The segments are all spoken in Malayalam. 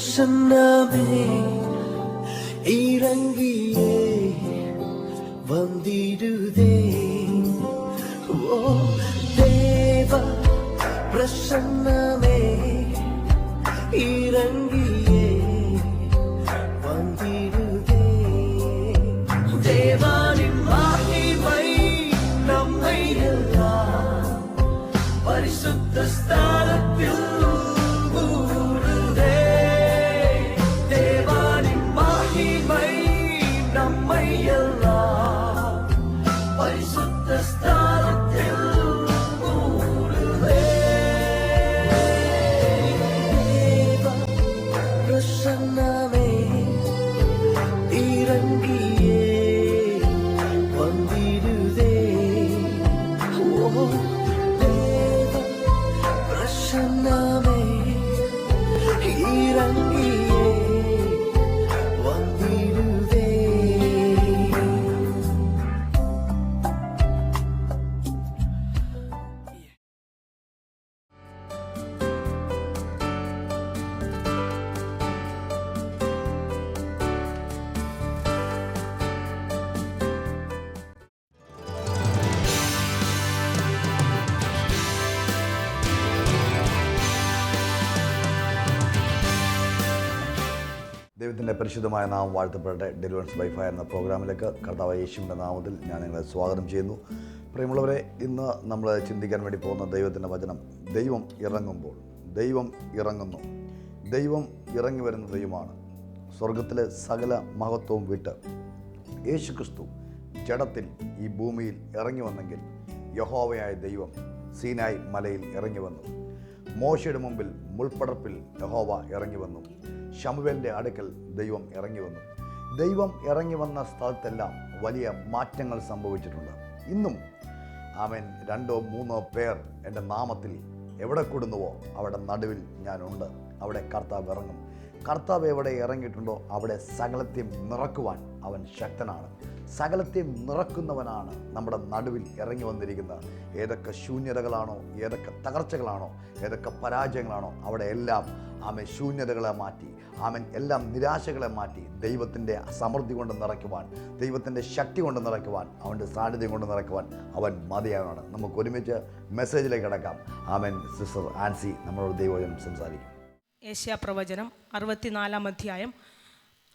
பிரசன்னமே இறங்கியே வந்திடுதே ஓ தேவ பிரசன்னமே இறங்கியே வந்திடுதே தேவானின் மகிமை நம்மை எல்லாம் பரிசுத்த ஸ்தான் പരിശുദ്ധമായ നാമം വാഴ്ത്തപ്പെടട്ടെ. ഡെലിവൻസ് ഫയർ എന്ന പ്രോഗ്രാമിലേക്ക് കർത്താവ് യേശുവിന്റെ നാമത്തിൽ ഞാൻ നിങ്ങളെ സ്വാഗതം ചെയ്യുന്നു. പ്രിയമുള്ളവരെ ഇന്ന് നമ്മൾ ചിന്തിക്കാൻ വേണ്ടി പോകുന്ന ദൈവത്തിന്റെ വചനം ദൈവം ഇറങ്ങുമ്പോൾ ദൈവം ഇറങ്ങുന്നു. ദൈവം ഇറങ്ങി വരുന്ന ദൈവമാണ്. സ്വർഗത്തിലെ സകല മഹത്വവും വിട്ട് യേശു ക്രിസ്തു ജഡത്തിൽ ഈ ഭൂമിയിൽ ഇറങ്ങി വന്നെങ്കിൽ യഹോവയായ ദൈവം സീനായി മലയിൽ ഇറങ്ങി വന്നു. മോശയുടെ മുമ്പിൽ മുൾപ്പടർപ്പിൽ യഹോവ ഇറങ്ങി വന്നു. ഷമുവേലിന്റെ അടുക്കൽ ദൈവം ഇറങ്ങി വന്നു. ദൈവം ഇറങ്ങി വന്ന സ്ഥലത്തെല്ലാം വലിയ മാറ്റങ്ങൾ സംഭവിച്ചിട്ടുണ്ട്. ഇന്നും അവൻ രണ്ടോ മൂന്നോ പേർ എന്റെ നാമത്തിൽ എവിടെ കൂടുന്നുവോ അവിടെ നടുവിൽ ഞാനുണ്ട്. അവിടെ കർത്താവ് ഇറങ്ങും. കർത്താവ് എവിടെ ഇറങ്ങിയിട്ടുണ്ടോ അവിടെ സകലത്തെയും നിറക്കുവാൻ അവൻ ശക്തനാണ്. സകലത്തെയും നിറക്കുന്നവനാണ് നമ്മുടെ നടുവിൽ ഇറങ്ങി വന്നിരിക്കുന്നത്. ഏതൊക്കെ ശൂന്യതകളാണോ ഏതൊക്കെ തകർച്ചകളാണോ ഏതൊക്കെ പരാജയങ്ങളാണോ അവിടെ എല്ലാം ആമൻ ശൂന്യതകളെ മാറ്റി ആമൻ എല്ലാം നിരാശകളെ മാറ്റി ദൈവത്തിന്റെ സമൃദ്ധി കൊണ്ട് നിറയ്ക്കുവാൻ ദൈവത്തിന്റെ ശക്തി കൊണ്ട് നിറയ്ക്കുവാൻ അവന്റെ സാന്നിധ്യം കൊണ്ട് നിറയ്ക്കുവാൻ അവൻ മതിയാവാണ് നമുക്ക് ഒരുമിച്ച് മെസ്സേജിലേക്ക് കിടക്കാം. ആമൻ. സിസ്റ്റർ ആൻസി നമ്മളോട് ദൈവജനം സംസാരിക്കും. ഏഷ്യ പ്രവചനം അറുപത്തിനാലാം അധ്യായം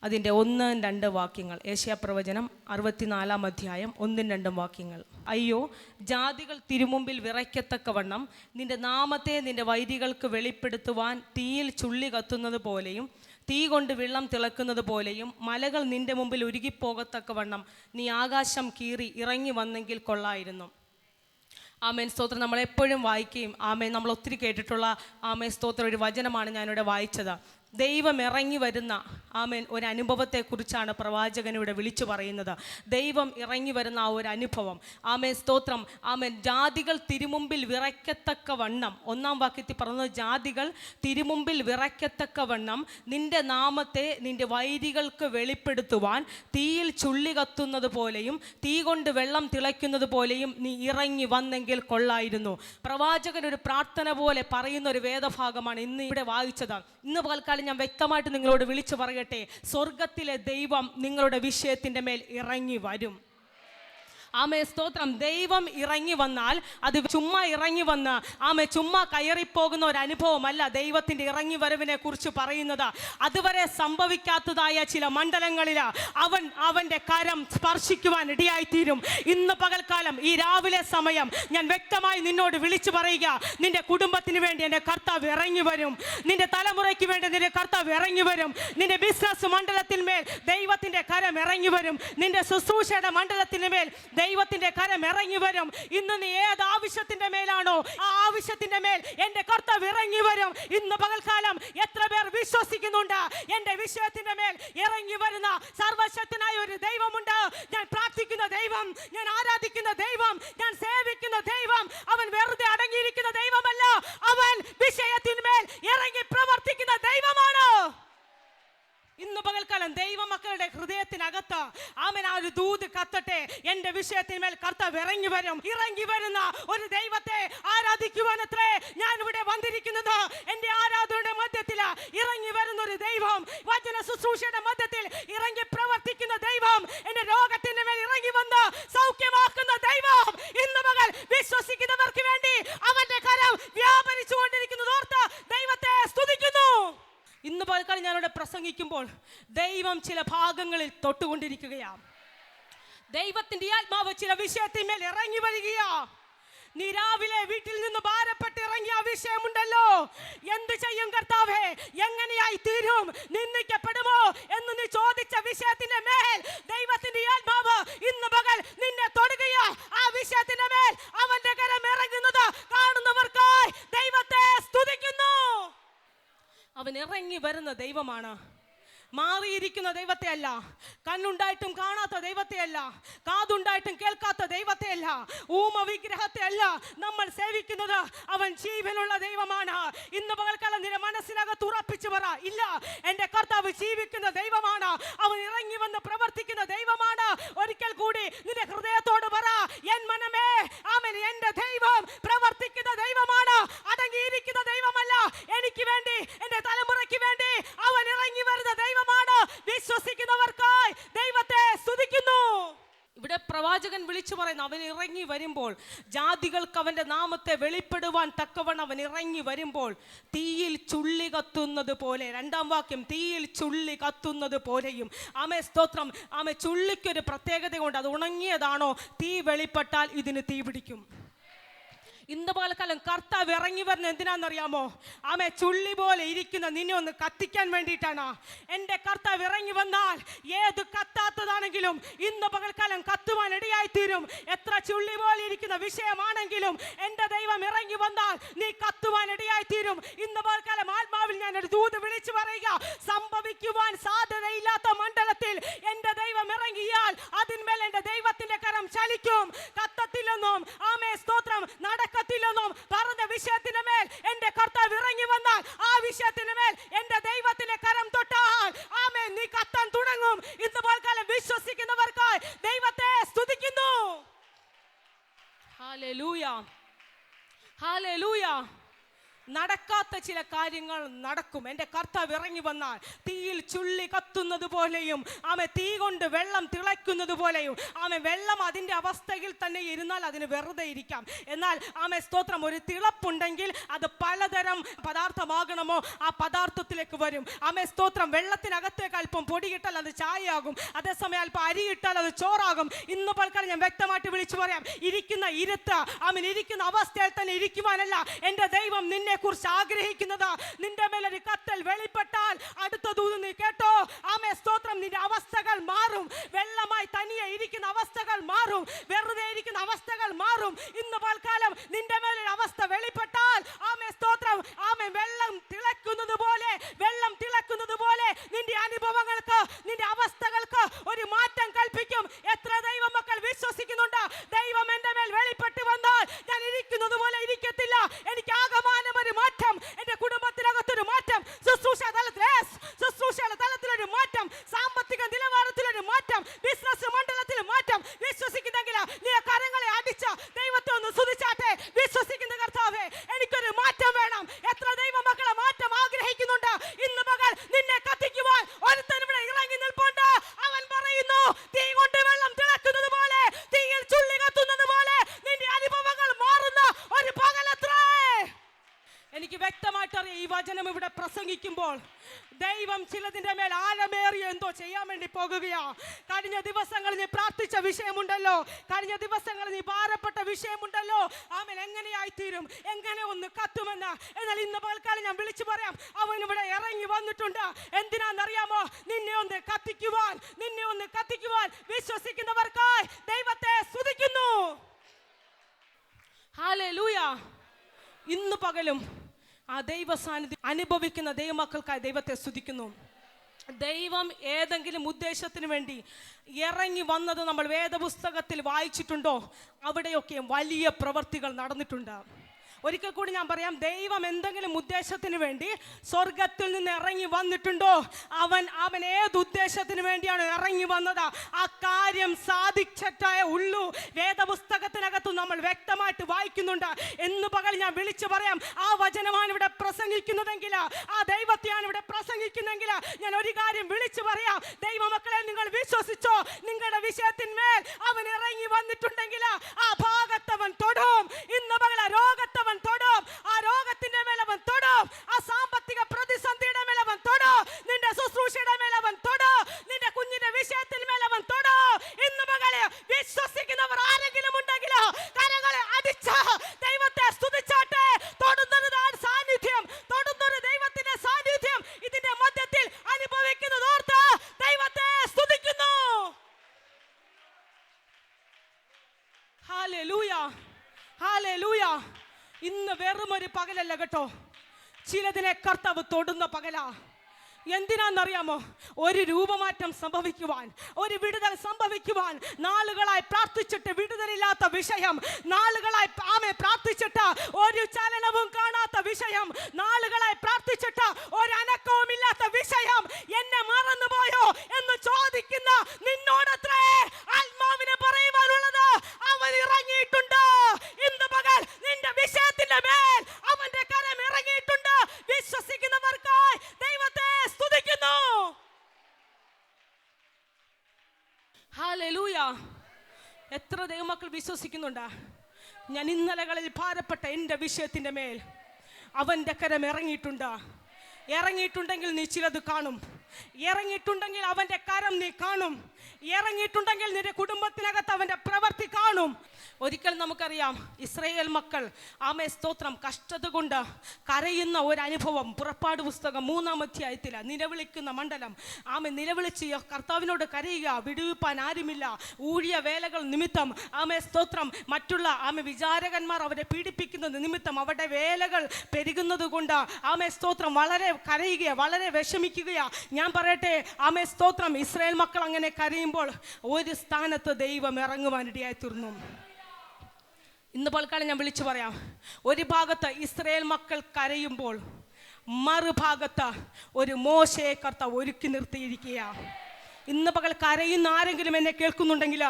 അതിന്റെ ഒന്ന് രണ്ട് വാക്യങ്ങൾ. ഏഷ്യാപ്രവചനം അറുപത്തിനാലാം അധ്യായം ഒന്നും രണ്ടും വാക്യങ്ങൾ. അയ്യോ ജാതികൾ തിരുമുമ്പിൽ വിറയ്ക്കത്തക്കവണ്ണം നിന്റെ നാമത്തെ നിന്റെ വൈദികൾക്ക് വെളിപ്പെടുത്തുവാൻ തീയിൽ ചുള്ളി കത്തുന്നത് പോലെയും തീ കൊണ്ട് വെള്ളം തിളക്കുന്നത് പോലെയും മലകൾ നിന്റെ മുമ്പിൽ ഉരുകിപ്പോകത്തക്കവണ്ണം നീ ആകാശം കീറി ഇറങ്ങി വന്നെങ്കിൽ കൊള്ളായിരുന്നു. ആമേൻ. സ്തോത്രം നമ്മളെപ്പോഴും വായിക്കുകയും ആമേൻ. നമ്മൾ ഒത്തിരി കേട്ടിട്ടുള്ള ആമേൻ സ്തോത്രം ഒരു വചനമാണ് ഞാനിവിടെ വായിച്ചത്. ദൈവം ഇറങ്ങി വരുന്ന ആമേൻ ഒരു അനുഭവത്തെക്കുറിച്ചാണ് പ്രവാചകൻ ഇവിടെ വിളിച്ചു പറയുന്നത്. ദൈവം ഇറങ്ങി വരുന്ന ആ ഒരു അനുഭവം ആമേൻ സ്തോത്രം. ആമേൻ ജാതികൾ തിരുമുമ്പിൽ വിറയ്ക്കത്തക്ക വണ്ണം. ഒന്നാം വാക്യത്തിൽ പറഞ്ഞത് ജാതികൾ തിരുമുമ്പിൽ വിറയ്ക്കത്തക്ക വണ്ണം. നിന്റെ നാമത്തെ നിന്റെ വൈരികൾക്ക് വെളിപ്പെടുത്തുവാൻ തീയിൽ ചുള്ളി കത്തുന്നത് പോലെയും തീ കൊണ്ട് വെള്ളം തിളയ്ക്കുന്നത് പോലെയും നീ ഇറങ്ങി വന്നെങ്കിൽ കൊള്ളായിരുന്നു. പ്രവാചകൻ ഒരു പ്രാർത്ഥന പോലെ പറയുന്ന ഒരു വേദഭാഗമാണ് ഇന്ന് ഇവിടെ വായിച്ചത്. ഇന്ന് പകൽക്കാലം ഞാൻ വ്യക്തമായിട്ട് നിങ്ങളോട് വിളിച്ചു പറയട്ടെ. സ്വർഗത്തിലെ ദൈവം നിങ്ങളുടെ വിഷയത്തിന്റെ മേൽ ഇറങ്ങി വരും. ആമേ സ്തോത്രം. ദൈവം ഇറങ്ങി വന്നാൽ അത് ചുമ്മാ ഇറങ്ങി വന്ന് ആമേ ചുമ്മാ കയറിപ്പോകുന്ന ഒരു അനുഭവമല്ല ദൈവത്തിന്റെ ഇറങ്ങി വരവിനെ കുറിച്ച് പറയുന്നത്. അതുവരെ സംഭവിക്കാത്തതായ ചില മണ്ഡലങ്ങളിൽ അവൻ അവന്റെ കരം സ്പർശിക്കുവാൻ ഇടയായിത്തീരും. ഇന്ന് പകൽക്കാലം ഈ രാവിലെ സമയം ഞാൻ വ്യക്തമായി നിന്നോട് വിളിച്ചു പറയുക. നിന്റെ കുടുംബത്തിന് വേണ്ടി എന്റെ കർത്താവ് ഇറങ്ങി വരും. നിന്റെ തലമുറയ്ക്ക് വേണ്ടി നിന്റെ കർത്താവ് ഇറങ്ങി വരും. നിന്റെ ബിസിനസ് മണ്ഡലത്തിന്മേൽ ദൈവത്തിന്റെ കരം ഇറങ്ങി വരും. നിന്റെ ശുശ്രൂഷയുടെ മണ്ഡലത്തിന് മേൽ ദൈവത്തിന്റെ കരം ഇറങ്ങി വരും. ഇന്ന് നീ ഏത് ആവശ്യത്തിന്റെ മേലാണോ ആ ആവശ്യത്തിന്റെ മേൽ എന്റെ കർത്താവ് ഇറങ്ങി വരും. ഇന്ന് പകൽക്കാലം എത്ര പേർ വിശ്വസിക്കുന്നുണ്ട്? എന്റെ വിഷയത്തിന്റെ മേൽ ഇറങ്ങി വരുന്ന സർവശക്തനായ ഒരു ദൈവമുണ്ട്. ഞാൻ പ്രാർത്ഥിക്കുന്ന ദൈവം ഞാൻ ആരാധിക്കുന്ന ദൈവം ഞാൻ സേവിക്കുന്ന ദൈവം അവൻ വെറുതെ അടങ്ങിയിരിക്കുന്ന ദൈവമല്ല. അവൻ വിഷയത്തിന്മേൽ ഇറങ്ങി പ്രവർത്തിക്കുന്ന ദൈവമാണ്. ഇന്ന് പകൽക്കാലം ദൈവമക്കളുടെ ഹൃദയത്തിനകത്ത് ആമൻ ആ ഒരു ദൂത് കത്തട്ടെ. എന്റെ വിഷയത്തിന്മേൽ കർത്താവ് ഇറങ്ങി വരും. ഇറങ്ങി വരുന്ന ഒരു ദൈവത്തെ ആരാധിക്കുവാനത്രേ ഞാൻ ഇവിടെ വന്നിരിക്കുന്നത്. എന്റെ ആരാധനയുടെ മധ്യത്തിൽ ഇറങ്ങി വരുന്ന ഒരു ദൈവം വചന ശുശ്രൂഷയുടെ മധ്യത്തിൽ ഇറങ്ങി പ്രവർത്തിക്കുന്ന ദൈവം എന്റെ രോഗത്തിന്റെ മേൽ ഇറങ്ങി വന്ന് സൗഖ്യമാക്കുന്ന ദൈവം ഇന്ന് മകൾ വിശ്വസിക്കുന്നവർക്ക് വേണ്ടി അവന്റെ കരം വ്യാപരിച്ചു കൊണ്ടിരിക്കുന്നത് ഓർത്ത് ദൈവത്തെ സ്തുതിക്കുന്നു ഇന്ന് പകൽക്കാലം ഞാനിവിടെ ദൈവം ചില ഭാഗങ്ങളിൽ തൊട്ടുകൊണ്ടിരിക്കുകയാണ്. ദൈവത്തിന്റെ ആത്മാവ് ചില വിഷയത്തിന്മേൽ ഇറങ്ങി വരികയാ നിരാവിലെ വീട്ടിൽ നിന്ന് ഭാരപ്പെട്ട് ഇറങ്ങിയ വിഷയമുണ്ടല്ലോ. എന്ത് ചെയ്യും കർത്താവേ? എങ്ങനെയായി തീരും? നിന്ദിക്കപ്പെടുമോ? എന്ന് നീ ചോദിച്ച വിഷയത്തിന്റെ മേൽ ദൈവത്തിന്റെ ആത്മാവ് ഇന്ന് പകൽ നിന്നെ തൊടുകയാ. ആ വിഷയത്തിന്റെ മേൽ അവന്റെ കരം ഇറങ്ങുന്നത് കാണുന്നവർക്കായി ദൈവത്തെ സ്തുതിക്കുന്നു. അവൻ ഇറങ്ങി വരുന്ന ദൈവമാണ് മാറിയിരിക്കുന്ന ദൈവത്തെ അല്ല കണ്ണുണ്ടായിട്ടും കാണാത്ത ദൈവത്തെ അല്ല കാതുണ്ടായിട്ടും കേൾക്കാത്ത ദൈവത്തെ അല്ല ഊമ വിഗ്രഹത്തെ അല്ല നമ്മൾ സേവിക്കുന്നത്. അവൻ ജീവനുള്ള ദൈവമാണ്. ഇന്ന് പകൽക്കാലം നിന്റെ മനസ്സിനകത്ത് ഉറപ്പിച്ചു പറ. ഇല്ല എന്റെ കർത്താവ് ജീവിക്കുന്ന ദൈവമാണ്. അവൻ ഇറങ്ങി വന്ന് പ്രവർത്തിക്കുന്ന ദൈവമാണ്. ഒരിക്കൽ കൂടി നിന്റെ ഹൃദയത്തോട് പറ. എൻ മനമേ അവൻ എന്റെ ദൈവം പ്രവർത്തിക്കുന്ന ദൈവമാണ്. അടങ്ങിയിരിക്കുന്ന ദൈവമല്ല. എനിക്ക് വേണ്ടി എന്റെ തലമുറയ്ക്ക് വേണ്ടി അവൻ ഇറങ്ങി വരുന്ന ദൈവമാണ് വിശ്വസിക്കുന്നവർക്കായി ദൈവത്തെ സ്തുതിക്കുന്നു. ഇവിടെ പ്രവാചകൻ വിളിച്ചു പറയുന്നു അവൻ ഇറങ്ങി വരുമ്പോൾ ജാതികൾക്ക് അവന്റെ നാമത്തെ വെളിപ്പെടുവാൻ തക്കവണ്ണം അവൻ ഇറങ്ങി വരുമ്പോൾ തീയിൽ ചുള്ളി കത്തുന്നത് പോലെ രണ്ടാം വാക്യം തീയിൽ ചുള്ളി കത്തുന്നത് പോലെയും. ആമേ സ്തോത്രം ആമേ ചുള്ളിക്കൊരു പ്രത്യേകതയുണ്ട് അത് ഉണങ്ങിയതാണോ? തീ വെളിപ്പെട്ടാൽ ഇതിന് തീ പിടിക്കും ഇന്ന് കാലം കർത്താവ് ഇറങ്ങി വരുന്ന എന്തിനാണെന്നറിയാമോ? ആമേ ചുള്ളി പോലെ ഇരിക്കുന്ന നിന്നെ ഒന്ന് കത്തിക്കാൻ വേണ്ടിയിട്ടാണ്. എന്റെ കർത്താവ് ഇറങ്ങി വന്നാൽ ഏത് കത്താത്തതാണെങ്കിലും ഇന്ന് പകൽക്കാലം കത്തുവാൻ ഇടയായിത്തീരും. എത്ര ചുള്ളി പോലെ ഇരിക്കുന്ന വിഷയമാണെങ്കിലും എന്റെ ദൈവം ഇറങ്ങി വന്നാൽ നീ കത്തുവാൻ ഇടയായിത്തീരും. ഇന്ന് പകൽക്കാലം ആത്മാവിൽ ഞാൻ ഒരു ദൂത് വിളിച്ചു പറയുക സംഭവിക്കുവാൻ സാധ്യതയില്ലാത്ത മണ്ഡലത്തിൽ എന്റെ ദൈവം ഇറങ്ങിയാൽ അതിന്മേൽ എന്റെ ദൈവത്തിന്റെ കരം ചലിക്കും. കത്തത്തില്ലെന്നും ആമേ സ്തോത്രം നടക്കത്തില്ലെന്നും പറഞ്ഞ വിഷയത്തിന് മേൽ എന്റെ കർത്താവ് ഇറങ്ങി വന്നാൽ ആ വിഷയത്തിന് മേൽ എന്റെ ദൈവത്തിന്റെ കരം തൊട്ടാൽ ആമേ നീ കത്താൻ തുടങ്ങും. ഇന്ന് പോൽക്കാലം വിശ്വസിക്കുന്നവർക്കായി ദൈവത്തെ സ്തുതിക്കുന്നു. ഹാലൂയ ഹാലൂയ നടക്കാത്ത ചില കാര്യങ്ങൾ നടക്കും. എന്റെ കർത്താവ് ഇറങ്ങി വന്നാൽ തീയിൽ ചുള്ളി കത്തുന്നത് പോലെയും ആമെ തീ കൊണ്ട് വെള്ളം തിളയ്ക്കുന്നത് പോലെയും ആമെ വെള്ളം അതിന്റെ അവസ്ഥയിൽ തന്നെ ഇരുന്നാൽ അതിന് വെറുതെ ഇരിക്കാം. എന്നാൽ ആമെ സ്തോത്രം ഒരു തിളപ്പുണ്ടെങ്കിൽ അത് പലതരം പദാർത്ഥമാകണമോ? ആ പദാർത്ഥത്തിലേക്ക് വരും. ആമെ സ്തോത്രം വെള്ളത്തിനകത്തേക്ക് അല്പം പൊടിയിട്ടാൽ അത് ചായയാകും. അതേസമയം അല്പം അരി ഇട്ടാൽ അത് ചോറാകും. ഇന്ന് പൽക്കാലം ഞാൻ വ്യക്തമായിട്ട് വിളിച്ചു പറയാം. ഇരിക്കുന്ന ഇരുത്ത് ആമൻ ഇരിക്കുന്ന അവസ്ഥയിൽ തന്നെ ഇരിക്കുവാനല്ല. എന്റെ ദൈവം നിന്നെ കുറിച്ച് ആഗ്രഹിക്കുന്നത്. നിന്റെ ഒരു കത്തൽ വെളിപ്പെട്ടാൽ അടുത്ത ദൂത് നീ കേട്ടോ? ആമേ സ്തോത്രം. നിന്റെ അവസ്ഥകൾ മാറും. വെള്ളമായി തനിയെ ഇരിക്കുന്ന അവസ്ഥകൾ മാറും. വെറുതെ ഇരിക്കുന്ന അവസ്ഥകൾ മാറും. ഇന്ന് പൽക്കാലം നിന്റെ മേലൊരു അവസ്ഥ വെളിപ്പെട്ടാൽ ആമേ സ്തോത്രം. ആമേ വെള്ളം തിളക്കുന്നത് പോലെ വെള്ളം തിളക്കുന്നത് പോലെ നിന്റെ അനുഭവങ്ങൾക്ക് നിന്റെ അവസ്ഥകൾക്ക് ഒരു മാറ്റം കൽപ്പിക്കും. എത്ര ദൈവമക്കൾ വിശ്വസിക്കുന്നുണ്ട്. ദൈവം എന്റെ മേൽ വെളിപ്പെട്ട് വന്നാൽ ഞാൻ ഇരിക്കുന്നത് പോലെ ഇരിക്കത്തില്ല. എനിക്ക് ആകമാനം ഒരു മാറ്റം. എന്റെ കുടുംബത്തിനകത്തൊരു മാറ്റം. ശുശ്രൂഷ തലത്തിൽ തലത്തിലൊരു മാറ്റം. സാമ്പത്തിക നിലവാരത്തിലൊരു മാറ്റം. ബിസിനസ് മണ്ഡലത്തിൽ മാറ്റം വിശ്വസിക്കുന്നെങ്കിൽ നീ ആ കരങ്ങളെ അടിച്ച ദൈവത്തെ ഒന്ന് സ്തുതിച്ചാട്ടെ വിശ്വസിക്കുന്ന കർത്താവേ എനിക്കൊരു മാറ്റം വേണം എത്ര ദൈവമക്കളെ മാറ്റം ആഗ്രഹിക്കുന്നുണ്ട് ഇന്ന് മകൾ നിന്നെ കത്തിക്കുവാൻ ഒരുത്തൻ ഇവിടെ ഇറങ്ങി നിൽപ്പുണ്ട് അവൻ പറയുന്നു തീ കൊണ്ട് വെള്ളം തിളക്കുന്നത് പോലെ തീയിൽ ചുള്ളി കത്തുന്നത് പോലെ നിന്റെ അനുഭവങ്ങൾ മാറുന്ന ഒരു പകലത്രേ എനിക്ക് വ്യക്തമായിട്ട് അറിയാം ഈ വചനം ഇവിടെ പ്രസംഗിക്കുമ്പോൾ ദൈവം ചിലതിന്റെ മേൽ ആഴമേറിയ എന്തോ ചെയ്യാൻ വേണ്ടി പോകുകയാ കഴിഞ്ഞ ദിവസങ്ങളിൽ നീ പ്രാർത്ഥിച്ച വിഷയമുണ്ടല്ലോ കഴിഞ്ഞ ദിവസങ്ങളിൽ നീ ഭാരപ്പെട്ട വിഷയമുണ്ടല്ലോ അവൻ എങ്ങനെയായി എങ്ങനെ ഒന്ന് കത്തുമെന്ന്? എന്നാൽ ഇന്ന് പകൽക്കാലം ഞാൻ വിളിച്ചു പറയാം അവൻ ഇവിടെ ഇറങ്ങി വന്നിട്ടുണ്ട്. എന്തിനാണെന്നറിയാമോ നിന്നെ ഒന്ന് കത്തിക്കുവാൻ നിന്നെ ഒന്ന് കത്തിക്കുവാൻ വിശ്വസിക്കുന്നവർക്കായി ദൈവത്തെ സ്തുതിക്കുന്നു. ഇന്ന് പകലും ആ ദൈവ സാന്നിധ്യം അനുഭവിക്കുന്ന ദൈവമക്കൾക്കായി ദൈവത്തെ സ്തുതിക്കുന്നു. ദൈവം ഏതെങ്കിലും ഉദ്ദേശത്തിന് വേണ്ടി ഇറങ്ങി വന്നത് നമ്മൾ വേദപുസ്തകത്തിൽ വായിച്ചിട്ടുണ്ടോ? അവിടെയൊക്കെ വലിയ പ്രവർത്തികൾ നടന്നിട്ടുണ്ട്. ഒരിക്കൽ കൂടി ഞാൻ പറയാം ദൈവം എന്തെങ്കിലും ഉദ്ദേശത്തിന് വേണ്ടി സ്വർഗത്തിൽ നിന്ന് ഇറങ്ങി വന്നിട്ടുണ്ടോ? അവൻ അവൻ ഏത് ഉദ്ദേശത്തിന് വേണ്ടിയാണ് ഇറങ്ങി വന്നത്? ആ കാര്യം സാധിച്ചിട്ടേ ഉള്ളൂ. വേദപുസ്തകത്തിനകത്ത് നമ്മൾ വ്യക്തമായിട്ട് വായിക്കുന്നുണ്ട്. എന്ന് പകൽ ഞാൻ വിളിച്ചു പറയാം ആ വചനമാണ് ഇവിടെ പ്രസംഗിക്കുന്നതെങ്കിൽ ആ ദൈവത്തെയാണ് ഇവിടെ പ്രസംഗിക്കുന്നെങ്കിൽ ഞാൻ ഒരു കാര്യം വിളിച്ചു പറയാം. ദൈവമക്കളെ നിങ്ങൾ വിശ്വസിച്ചോ? നിങ്ങളുടെ വിഷയത്തിന്മേൽ അവൻ ഇറങ്ങി വന്നിട്ടുണ്ടെങ്കിൽ ആ ഭാഗത്തവൻ തൊടും. ഇന്ന് പകല രോഗത്തവൻ തൊടും. ആ രോഗത്തിന്റെ മേൽ അവൻ തൊടും. ആ സാമ്പത്തിക പ്രതിസന്ധിയുടെ മേൽ അവൻ തൊടും. നിന്റെ ശുശ്രൂഷയുടെ മേൽ അവൻ തൊടും. നിന്റെ കുഞ്ഞിന്റെ വിഷയത്തിൽ മേൽ അവൻ തൊടും. ഇന്ന് പകൽ വിശ്വസിക്കുന്നവർ ആരെങ്കിലും ഉണ്ടെങ്കിൽ കരങ്ങളെ അടിച്ച ദൈവത്തെ സ്തുതിച്ചാട്ടെ തൊടുന്നൊരു താൻ സാന്നിധ്യം തൊടുന്നൊരു ദൈവത്തിന്റെ സാന്നിധ്യം ഇതിന്റെ മധ്യത്തിൽ അനുഭവിക്കുന്നത് ഓർത്ത് ദൈവത്തെ സ്തുതിക്കുന്നു ഹാലൂയ ഹാലൂയ ഇന്ന് വെറും ഒരു പകലല്ല കേട്ടോ ചിലതിനെ കർത്താവ് തൊടുന്ന പകലാ. എന്തിനാണെന്നറിയാമോ ഒരു രൂപമാറ്റം സംഭവിക്കുവാൻ ഒരു വിടുതൽ സംഭവിക്കുവാൻ നാളുകളായി പ്രാർത്ഥിച്ചിട്ട് വിടുതലില്ലാത്ത വിഷയം നാളുകളായി ആമെ പ്രാർത്ഥിച്ചിട്ട് ഒരു ചലനവും കാണാത്ത വിഷയം നാളുകളായി പ്രാർത്ഥിച്ചിട്ട് ഒരു അനക്കവും ഇല്ലാത്ത വിഷയം എന്നെ മറന്നുപോയോ എന്ന് ചോദിക്കുന്ന നിന്നോടത്രേ ആത്മാവിനെ പറയുവാനുള്ളത് അവൻ ഇറങ്ങിയിട്ടുണ്ട് ഇന്ന് പകൽ നിന്റെ വിഷയത്തിന്റെ മേൽ അവന്റെ കരം ഇറങ്ങിയിട്ടുണ്ട് വിശ്വസിക്കുന്നവർക്കായി ദൈവത്തെ സ്തുതിക്കുന്നു ഹാലൂയ എത്ര ദൈവമക്കൾ വിശ്വസിക്കുന്നുണ്ടാ? ഞാൻ ഇന്നലകളിൽ ഭാരപ്പെട്ട എന്റെ വിഷയത്തിന്റെ മേൽ അവന്റെ കരം ഇറങ്ങിയിട്ടുണ്ട്? ഇറങ്ങിയിട്ടുണ്ടെങ്കിൽ നീ ചിലത് കാണും. ഇറങ്ങിയിട്ടുണ്ടെങ്കിൽ അവന്റെ കരം നീ കാണും. ഇറങ്ങിയിട്ടുണ്ടെങ്കിൽ നിന്റെ കുടുംബത്തിനകത്ത് അവന്റെ പ്രവൃത്തി കാണും. ഒരിക്കൽ നമുക്കറിയാം ഇസ്രയേൽ മക്കൾ ആമേ സ്തോത്രം കഷ്ടത കൊണ്ട് കരയുന്ന ഒരനുഭവം. പുറപ്പാട് പുസ്തകം മൂന്നാം അധ്യായത്തിൽ നിലവിളിക്കുന്ന മണ്ഡലം. ആമെ നിലവിളിച്ച് കർത്താവിനോട് കരയുക വിടുവിപ്പാൻ ആരുമില്ല. ഊഴിയ വേലകൾ നിമിത്തം ആമേ സ്തോത്രം മറ്റുള്ള ആമെ വിചാരകന്മാർ അവരെ പീഡിപ്പിക്കുന്നത് നിമിത്തം അവരുടെ വേലകൾ പെരുകുന്നത് കൊണ്ട് സ്തോത്രം വളരെ കരയുകയാണ് വളരെ വിഷമിക്കുകയാണ് ഞാൻ പറയട്ടെ ആമേ സ്തോത്രം ഇസ്രായേൽ മക്കൾ അങ്ങനെ കരയുമ്പോൾ ഒരു സ്ഥാനത്ത് ദൈവം ഇറങ്ങുവാനിടയായി തീർന്നു. ഇന്ന് പൽക്കാലം ഞാൻ വിളിച്ചു പറയാം. ഒരു ഭാഗത്ത് ഇസ്രയേൽ മക്കൾ കരയുമ്പോൾ മറുഭാഗത്ത് ഒരു മോശയെ കർത്താവ് ഒരുക്കി നിർത്തിയിരിക്കുകയാണ്. ഇന്ന് പകൽ കരയുന്ന ആരെങ്കിലും എന്നെ കേൾക്കുന്നുണ്ടെങ്കിൽ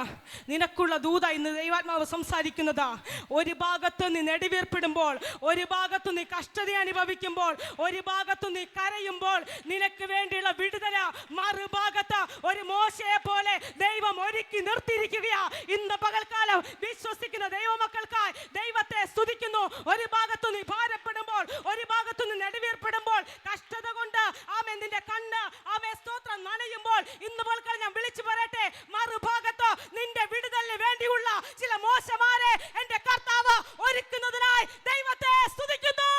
നിനക്കുള്ള ദൂത ഇന്ന് ദൈവാത്മാവ് സംസാരിക്കുന്നതാ. ഒരു ഭാഗത്ത് നീ നെടുവീർപ്പിടുമ്പോൾ ഒരു ഭാഗത്ത് നീ കഷ്ടത അനുഭവിക്കുമ്പോൾ ഒരു ഭാഗത്ത് നീ കരയുമ്പോൾ നിനക്ക് വേണ്ടിയുള്ള വിടുതല. മറുഭാഗത്ത് ഒരു മോശയെ പോലെ ദൈവം ഒരുക്കി നിർത്തിയിരിക്കുകയാ. ഇന്ന് പകൽക്കാലം വിശ്വസിക്കുന്ന ദൈവമക്കൾക്കായി ദൈവത്തെ സ്തുതിക്കുന്നു. ഒരു ഭാഗത്ത് നീ ഭാരപ്പെടുമ്പോൾ ഒരു ഭാഗത്ത് നീ നെടുവീർപ്പെടുമ്പോൾ കഷ്ടത കൊണ്ട് ആമേ നിന്റെ കണ്ണ് ആമേ സ്തോത്രം നനയുമ്പോൾ ഇന്ന് പകൽക്കാലം ഞാൻ വിളിച്ചു പറയട്ടെ. മറുഭാഗത്തോ നിന്റെ വിടുതലിന് വേണ്ടിയുള്ള ചില മോശമാരെ എന്റെ കർത്താവ് ഒരുക്കുന്നതിനായി ദൈവത്തെ സ്തുതിക്കുന്നു.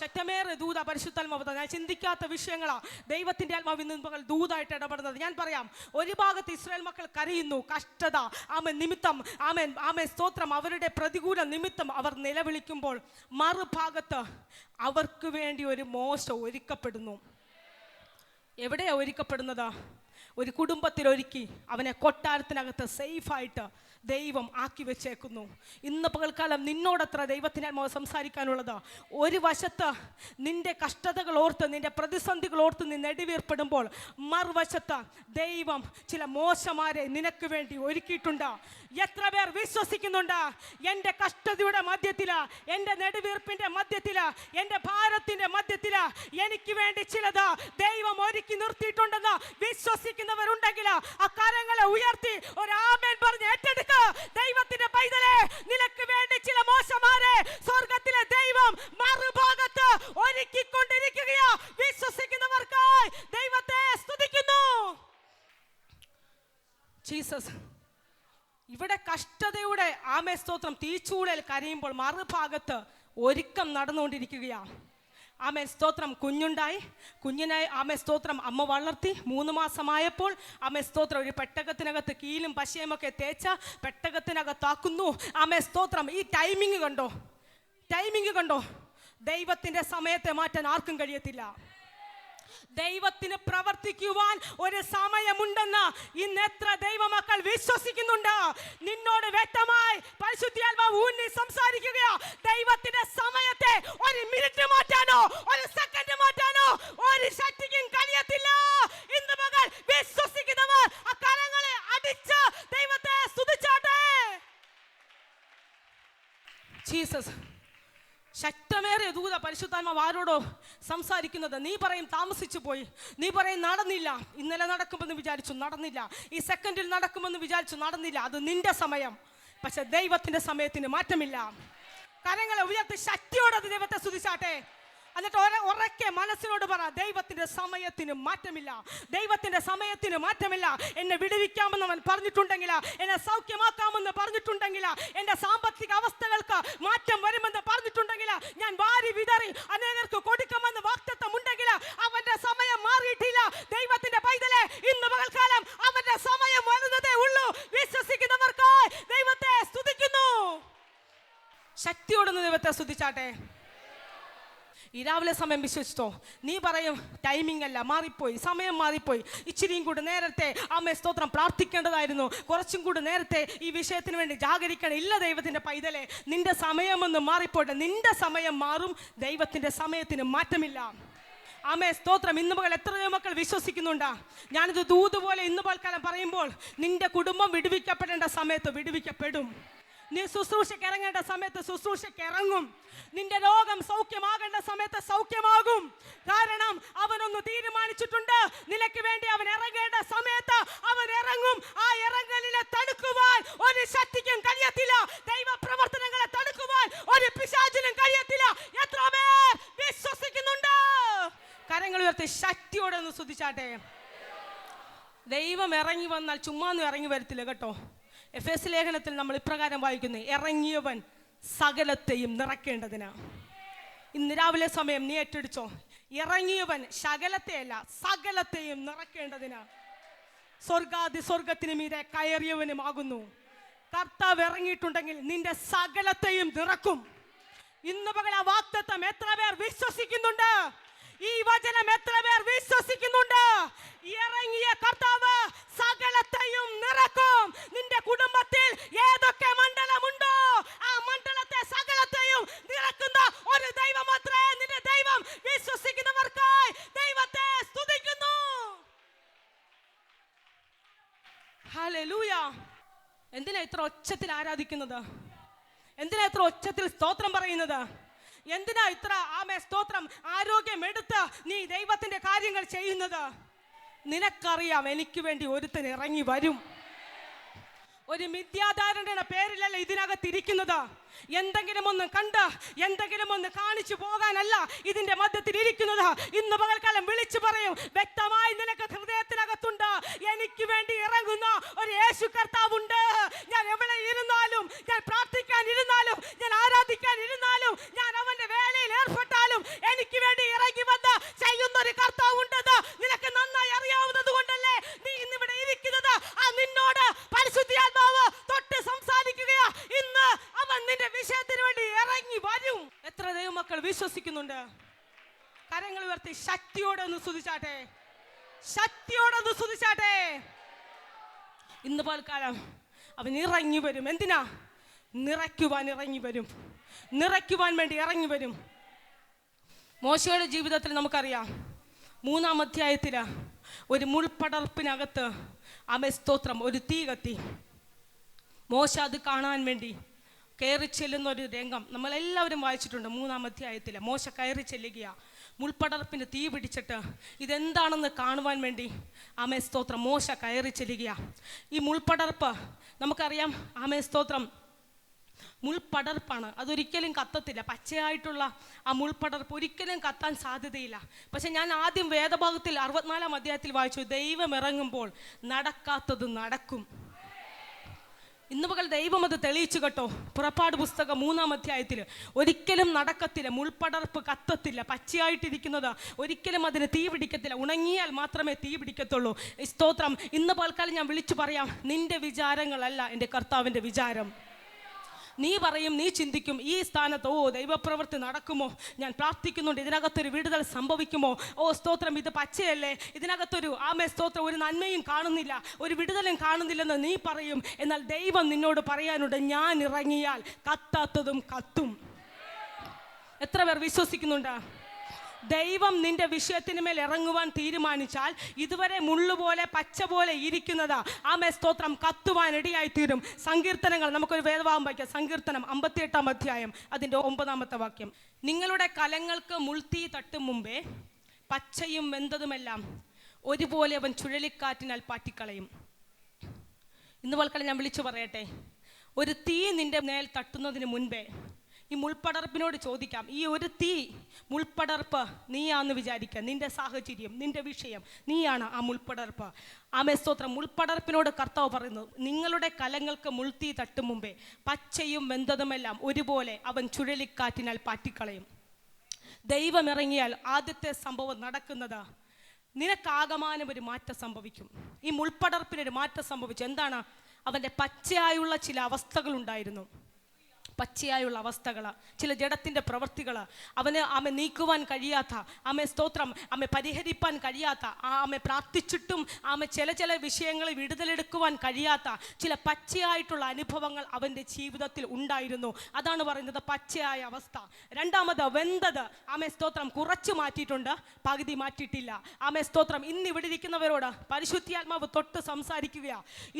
ശക്തമേറെ ദൂത പരിശുദ്ധാത്മാവ് ഞാൻ ചിന്തിക്കാത്ത വിഷയങ്ങളാ. ദൈവത്തിന്റെ ആത്മാവ് ഇന്ന് മകൾ ദൂതായിട്ട് ഇടപെടുന്നത്. ഞാൻ പറയാം ഒരു ഭാഗത്ത് ഇസ്രായേൽ മക്കൾ കരയുന്നു കഷ്ടത ആമൻ നിമിത്തം ആമൻ ആമൻ സ്തോത്രം. അവരുടെ പ്രതികൂല നിമിത്തം അവർ നിലവിളിക്കുമ്പോൾ മറുഭാഗത്ത് അവർക്ക് വേണ്ടി ഒരു മോശം ഒരുക്കപ്പെടുന്നു. എവിടെയാണ് ഒരുക്കപ്പെടുന്നത്? ഒരു കുടുംബത്തിലൊരുക്കി അവനെ കൊട്ടാരത്തിനകത്ത് സേഫായിട്ട് ദൈവം ആക്കി വെച്ചേക്കുന്നു. ഇന്ന് പകൽക്കാലം നിന്നോടത്ര ദൈവത്തിന് സംസാരിക്കാനുള്ളത്. ഒരു വശത്ത് നിന്റെ കഷ്ടതകൾ ഓർത്ത് നിന്റെ പ്രതിസന്ധികൾ ഓർത്ത് നീ നെടുവീർപ്പെടുമ്പോൾ മറുവശത്ത് ദൈവം ചില മോശമാരെ നിനക്ക് വേണ്ടി ഒരുക്കിയിട്ടുണ്ട്. എത്ര പേർ വിശ്വസിക്കുന്നുണ്ട്? എന്റെ കഷ്ടതയുടെ മധ്യത്തില എന്റെ നെടുവീർപ്പിന്റെ മധ്യത്തില എന്റെ ഭാരത്തിന്റെ മധ്യത്തില എനിക്ക് വേണ്ടി ചിലത് ദൈവം ഒരുക്കി നിർത്തിയിട്ടുണ്ടെന്ന് വിശ്വസിക്കുന്നവരുണ്ടെങ്കിൽ ആ കരങ്ങളെ ഉയർത്തി ഒരാമേൻ പറഞ്ഞ് ഏറ്റെടുക്ക ദൈവത്തിന്റെ പൈതലെ നിനക്ക് വേണ്ടി ചില മോശമാരെ സ്വർഗത്തിലെ ദൈവം മറുഭാഗത്ത് ഒരുക്കിക്കൊണ്ടിരിക്കുകയാ വിശ്വസിക്കുന്നവർക്കായി ദൈവത്തെ സ്തുതിക്കുന്നു ജീസസ് ഇവിടെ ആമേ സ്തോത്രം തീച്ചൂടൽ കരയുമ്പോൾ മറുഭാഗത്ത് ഒരുക്കം നടന്നുകൊണ്ടിരിക്കുകയാണ് ആമേ സ്തോത്രം. കുഞ്ഞുണ്ടായി. കുഞ്ഞിനായി ആമേ സ്തോത്രം. അമ്മ വളർത്തി. മൂന്ന് മാസമായപ്പോൾ ആമേ സ്തോത്രം. ഒരു പെട്ടകത്തിനകത്ത് കീലും പശയുമൊക്കെ തേച്ച പെട്ടകത്തിനകത്താക്കുന്നു ആമേ സ്തോത്രം. ഈ ടൈമിങ് കണ്ടോ? ടൈമിങ് കണ്ടോ? ദൈവത്തിന്റെ സമയത്തെ മാറ്റാൻ ആർക്കും കഴിയത്തില്ല. ദൈവത്തിന് പ്രവർത്തിക്കുവാൻ ഒരു സമയമുണ്ടെന്ന് ഇന്ന് എത്ര ദൈവമക്കൾ വിശ്വസിക്കുന്നുണ്ട്. നിന്നോട് വ്യക്തമായി പരിശുദ്ധിയാത്മാവ് ഊന്നി സംസാരിക്കുകയോ. ദൈവത്തിന്റെ സമയത്തെ ഒരു മിനിറ്റ് മാറ്റാനോ ഒരു സെക്കൻഡ് മാറ്റാനോ ഒരു ശക്തിക്കും കഴിയത്തില്ല. ഇന്ന് മകൾ വിശ്വസിക്കുന്നവർ ആ കരങ്ങളെ അടിച്ച് ദൈവത്തെ സ്തുതിച്ചാട്ടെ. ജീസസ് ശക്തമേറിയ ദൂത പരിശുദ്ധാത്മാവ് ആരോടോ സംസാരിക്കുന്നത് നീ പറയും താമസിച്ചു പോയി. നീ പറയും നടന്നില്ല. ഇന്നലെ നടക്കുമെന്ന് വിചാരിച്ചു നടന്നില്ല. ഈ സെക്കൻഡിൽ നടക്കുമെന്ന് വിചാരിച്ചു നടന്നില്ല. അത് നിന്റെ സമയം. പക്ഷെ ദൈവത്തിന്റെ സമയത്തിന് മാറ്റമില്ല. കരങ്ങളെ ഉയർത്തി ശക്തിയോടെ ദൈവത്തെ സ്തുതിച്ചാട്ടെ. എന്നിട്ട് ഉറക്കെ മനസ്സിനോട് പറ ദൈവത്തിന്റെ സമയത്തിന് മാറ്റമില്ല. ദൈവത്തിന്റെ സമയത്തിന് മാറ്റമില്ല. എന്നെ വിടുവിക്കാമെന്ന് അവൻ പറഞ്ഞിട്ടുണ്ടെങ്കിൽ എന്നെ സൗഖ്യമാക്കാമെന്ന് പറഞ്ഞിട്ടുണ്ടെങ്കിൽ എന്റെ സാമ്പത്തിക അവസ്ഥകൾക്ക് മാറ്റം വരുമെന്ന് പറഞ്ഞിട്ടുണ്ടെങ്കിൽ ഞാൻ വാരി വിതറി അനേകർക്ക് കൊടുക്കുമെന്ന് വാക്തത്വം ഉണ്ടെങ്കിൽ അവന്റെ സമയം മാറിയിട്ടില്ല. ദൈവത്തിന്റെ പൈതലെ ഇന്ന് പകൽക്കാലം അവന്റെ സമയം വരുന്നതേ ഉള്ളൂ. വിശ്വസിക്കുന്നവർക്ക് ദൈവത്തെ സ്തുതിക്കുന്നു. ശക്തിയോടൊന്ന് ദൈവത്തെ സ്തുതിച്ചാട്ടെ. ഈ രാവിലെ സമയം വിശ്വസിച്ചോ? നീ പറയും ടൈമിംഗ് അല്ല മാറിപ്പോയി സമയം മാറിപ്പോയി. ഇച്ചിരിയും കൂടി നേരത്തെ അമ്മ സ്തോത്രം പ്രാർത്ഥിക്കേണ്ടതായിരുന്നു. കുറച്ചും കൂടി നേരത്തെ ഈ വിഷയത്തിന് വേണ്ടി ജാഗരിക്കണം. ഇല്ല ദൈവത്തിന്റെ പൈതലെ നിന്റെ സമയമൊന്ന് മാറിപ്പോട്ടെ. നിന്റെ സമയം മാറും ദൈവത്തിന്റെ സമയത്തിന് മാറ്റമില്ല. ആമേ സ്തോത്രം ഇന്ന് പകൽ എത്ര മക്കൾ വിശ്വസിക്കുന്നുണ്ടാ. ഞാനിത് ദൂത് പോലെ ഇന്ന് പോൽക്കാലം പറയുമ്പോൾ നിന്റെ കുടുംബം വിടുവിക്കപ്പെടേണ്ട സമയത്ത് വിടുവിക്കപ്പെടും. നീ ശുശ്രൂഷയ്ക്ക് ഇറങ്ങേണ്ട സമയത്ത് ശുശ്രൂഷയ്ക്ക് ഇറങ്ങും നിന്റെ രോഗം സൗഖ്യമാകേണ്ട സമയത്ത് സൗഖ്യമാകും. കാരണം അവനൊന്ന് തീരുമാനിച്ചിട്ടുണ്ട്. നിനക്ക് വേണ്ടി അവൻ ഇറങ്ങേണ്ട സമയത്ത് അവൻ ഇറങ്ങും. ആ ഇറങ്ങലിനെ തടുക്കുവാൻ ഒരു ശക്തിക്കും കഴിയത്തില്ല. ദൈവ പ്രവർത്തനങ്ങളെ തടുക്കുവാൻ ഒരു പിശാചിനും കഴിയത്തില്ല. എത്ര പേർ വിശ്വസിക്കുന്നുണ്ട്? കരങ്ങൾ ഉയർത്തി ശക്തിയോടെ ഒന്ന് ശ്രദ്ധിച്ചാട്ടെ ദൈവം ഇറങ്ങി വന്നാൽ ചുമ്മാന്നും ഇറങ്ങി വരത്തില്ല കേട്ടോ. എഫ് എസ് ലേഖനത്തിൽ നമ്മൾ ഇപ്രകാരം വായിക്കുന്നു. ഇറങ്ങിയവൻ സകലത്തെയും നിറയ്ക്കേണ്ടതിനാ ഇന്ന് രാവിലെ സമയം നീ ഏറ്റെടുച്ചോ ഇറങ്ങിയവൻ ശകലത്തെയല്ല സകലത്തെയും നിറയ്ക്കേണ്ടതിനാ സ്വർഗാദി സ്വർഗത്തിന് മീതെ കയറിയവനുമാകുന്നു കർത്താവ് ഇറങ്ങിയിട്ടുണ്ടെങ്കിൽ നിന്റെ സകലത്തെയും നിറക്കും. ഇന്ന് പകൽ ആ വാക്തത്വം എത്ര പേർ വിശ്വസിക്കുന്നുണ്ട്? ഈ വചനം എത്ര പേർ വിശ്വസിക്കുന്നുണ്ട്? ഇറങ്ങിയ കർത്താവ് സകലത്തെയും നിറക്കും. നിന്റെ കുടുംബത്തിൽ ഏതൊക്കെ മണ്ഡലമുണ്ടോ ആ മണ്ഡലത്തെ സകലത്തെയും നിറക്കുന്ന ഒരു ദൈവം മാത്രമേ നിന്റെ ദൈവം വിശ്വസിക്കുന്നവർക്കായി ദൈവത്തെ സ്തുതിക്കുന്നു. എന്തിനാ ഇത്ര ഒച്ചത്തിൽ ആരാധിക്കുന്നത്? എന്തിനാ ഇത്ര ഒച്ചത്തിൽ സ്തോത്രം പറയുന്നത്? എന്തിനാ ഇത്ര ആമേ സ്തോത്രം ആരോഗ്യം എടുത്ത് നീ ദൈവത്തിന്റെ കാര്യങ്ങൾ ചെയ്യുന്നത്? നിനക്കറിയാം എനിക്ക് വേണ്ടി ഒരുത്തൻ ഇറങ്ങി വരും. ഒരു മിഥ്യാധാരണയുടെ പേരിലല്ല ഇതിനകത്ത് ഇരിക്കുന്നത്? എന്തെങ്കിലും ഒന്ന് കണ്ട് എന്തെങ്കിലും ഒന്ന് കാണിച്ചു പോകാനല്ല ഇതിന്റെ മധ്യത്തിൽ ഇരിക്കുന്നത്. ഇന്ന് പകൽക്കാലം വിളിച്ചു പറയും വ്യക്തമായി നിനക്ക് ഹൃദയത്തിനകത്തുണ്ട്. എനിക്ക് വേണ്ടി ഇറങ്ങുന്ന ഒരു യേശു കർത്താവുണ്ട്. ഞാൻ എവിടെ ഇരുന്നാലും ഞാൻ പ്രാർത്ഥിക്കാൻ ഇരുന്നാലും ഞാൻ ആരാധിക്കാൻ ഇരുന്നാലും ഞാൻ അവന്റെ വേലയിൽ ഏർപ്പെട്ടാലും എനിക്ക് വേണ്ടി ഇറങ്ങി വന്ന് ചെയ്യുന്ന ഒരു കർത്താവ് കർത്താവുണ്ടെന്ന് നിനക്ക് നന്നായി അറിയാവുന്നത് കൊണ്ടല്ലേ നീ ഇന്നിവിടെ ഇരിക്കുന്നത്? ആ നിന്നോട് പരിശുദ്ധിയാത്മാവ് തൊട്ട് സംസാരിക്കുകയാ. ഇന്ന് അവൻ നിന്റെ വിഷയത്തിന് വേണ്ടി ഇറങ്ങി വരും. എത്ര ദൈവമക്കൾ വിശ്വസിക്കുന്നുണ്ട്? കരങ്ങൾ ഉയർത്തി ശക്തിയോടെ ഒന്ന് സ്തുതിച്ചാട്ടെ. ശക്തിയോടെ ഒന്ന് സ്തുതിച്ചാട്ടെ. ഇന്ന് പോൽക്കാലം അവൻ ഇറങ്ങി വരും. എന്തിനാ? നിറയ്ക്കുവാൻ ഇറങ്ങി വരും. നിറയ്ക്കുവാൻ വേണ്ടി ഇറങ്ങി വരും. മോശയുടെ ജീവിതത്തിൽ നമുക്കറിയാം മൂന്നാം അധ്യായത്തിൽ ഒരു മുൾപടർപ്പിനകത്ത് അമേ സ്തോത്രം ഒരു തീ കത്തി. മോശ അത് കാണാൻ വേണ്ടി കയറി ചെല്ലുന്ന ഒരു രംഗം നമ്മളെല്ലാവരും വായിച്ചിട്ടുണ്ട് മൂന്നാം അധ്യായത്തിൽ മോശ കയറി ചെല്ലുകയാ. മുൾപടർപ്പിന് തീ പിടിച്ചിട്ട് ഇതെന്താണെന്ന് കാണുവാൻ വേണ്ടി ആമേ സ്തോത്രം. മോശ കയറി ചെല്ലുകയാ. ഈ മുൾപടർപ്പ് നമുക്കറിയാം ആമേ സ്തോത്രം മുൾപടർപ്പാണ് അതൊരിക്കലും കത്തത്തില്ല. പച്ചയായിട്ടുള്ള ആ മുൾപടർപ്പ് ഒരിക്കലും കത്താൻ സാധ്യതയില്ല. പക്ഷെ ഞാൻ ആദ്യം വേദഭാഗത്തിൽ അറുപത്തിനാലാം അധ്യായത്തിൽ വായിച്ചു. ദൈവം ഇറങ്ങുമ്പോൾ നടക്കാത്തത് നടക്കും. ഇന്ന് പകൽ ദൈവം അത് തെളിയിച്ചു കേട്ടോ. പുറപ്പാട് പുസ്തകം മൂന്നാം അധ്യായത്തിൽ. ഒരിക്കലും നടക്കത്തില്ല മുൾപടർപ്പ് കത്തത്തില്ല പച്ചയായിട്ടിരിക്കുന്നത്. ഒരിക്കലും അതിന് തീ പിടിക്കത്തില്ല. ഉണങ്ങിയാൽ മാത്രമേ തീ പിടിക്കത്തുള്ളൂ. സ്തോത്രം ഇന്ന് പൽക്കാലം ഞാൻ വിളിച്ചു പറയാം. നിന്റെ വിചാരങ്ങളല്ല എന്റെ കർത്താവിന്റെ വിചാരം. നീ പറയും നീ ചിന്തിക്കും ഈ സ്ഥാനത്ത് ഓ ദൈവപ്രവൃത്തി നടക്കുമോ? ഞാൻ പ്രാർത്ഥിക്കുന്നുണ്ട് ഇതിനകത്തൊരു വിടുതൽ സംഭവിക്കുമോ? ഓ സ്തോത്രം ഇത് പച്ചയല്ലേ? ഇതിനകത്തൊരു ആമേ സ്തോത്രം ഒരു നന്മയും കാണുന്നില്ല ഒരു വിടുതലും കാണുന്നില്ലെന്ന് നീ പറയും. എന്നാൽ ദൈവം നിന്നോട് പറയാനുണ്ട് ഞാൻ ഇറങ്ങിയാൽ കത്താത്തതും കത്തും. എത്ര പേർ വിശ്വസിക്കുന്നുണ്ട്? ദൈവം നിന്റെ വിഷയത്തിന് മേൽ ഇറങ്ങുവാൻ തീരുമാനിച്ചാൽ ഇതുവരെ മുള്ളുപോലെ പച്ച പോലെ ഇരിക്കുന്നതാ. ആമേ സ്തോത്രം കത്തുവാൻ ഇടയായി തീരും സങ്കീർത്തനങ്ങൾ നമുക്കൊരു വേദഭാവം വായിക്കാം. സങ്കീർത്തനം അമ്പത്തിയെട്ടാം അധ്യായം അതിന്റെ ഒമ്പതാമത്തെ വാക്യം. നിങ്ങളുടെ കലങ്ങൾക്ക് മുൾത്തീ തട്ടും മുമ്പേ പച്ചയും വെന്തതുമെല്ലാം ഒരുപോലെ അവൻ ചുഴലിക്കാറ്റിനാൽ പാറ്റിക്കളയും. ഇന്ന് പോലെ ഞാൻ വിളിച്ചു പറയട്ടെ. ഒരു തീ നിന്റെ മേൽ തട്ടുന്നതിന് മുൻപേ ഈ മുൾപ്പടർപ്പിനോട് ചോദിക്കാം ഈ ഒരു തീ മുൾപ്പടർപ്പ് നീയാന്ന് വിചാരിക്കുക നിന്റെ സാഹചര്യം നിന്റെ വിഷയം നീയാണ് ആ മുൾപ്പടർപ്പ് ആമേ സ്തോത്രം. മുൾപ്പടർപ്പിനോട് കർത്താവ് പറയുന്നു നിങ്ങളുടെ കലങ്ങൾക്ക് മുൾത്തീ തട്ടും മുമ്പേ പച്ചയും വെന്തതുമെല്ലാം ഒരുപോലെ അവൻ ചുഴലിക്കാറ്റിനാൽ പാറ്റിക്കളയും. ദൈവം ഇറങ്ങിയാൽ ആദ്യത്തെ സംഭവം നടക്കുന്നത് നിനക്കാകമാനം ഒരു മാറ്റം സംഭവിക്കും. ഈ മുൾപ്പടർപ്പിനൊരു മാറ്റം സംഭവിച്ചു. എന്താണ്? അവന്റെ പച്ചയായുള്ള ചില അവസ്ഥകളുണ്ടായിരുന്നു പച്ചയായുള്ള അവസ്ഥകൾ ചില ജഡത്തിന്റെ പ്രവൃത്തികൾ അവന് ആമെ നീക്കുവാൻ കഴിയാത്ത ആമെ സ്തോത്രം ആമെ പരിഹരിപ്പാൻ കഴിയാത്ത ആമെ പ്രാർത്ഥിച്ചിട്ടും ആമെ ചില ചില വിഷയങ്ങൾ വിടുതലെടുക്കുവാൻ കഴിയാത്ത ചില പച്ചയായിട്ടുള്ള അനുഭവങ്ങൾ അവന്റെ ജീവിതത്തിൽ ഉണ്ടായിരുന്നു. അതാണ് പറയുന്നത് പച്ചയായ അവസ്ഥ. രണ്ടാമത് വെന്തത് ആമെ സ്തോത്രം കുറച്ച് മാറ്റിയിട്ടുണ്ട് പകുതി മാറ്റിയിട്ടില്ല. ആമെ സ്തോത്രം ഇന്ന് ഇവിടെ ഇരിക്കുന്നവരോട് പരിശുദ്ധിയാത്മാവ് തൊട്ട് സംസാരിക്കുക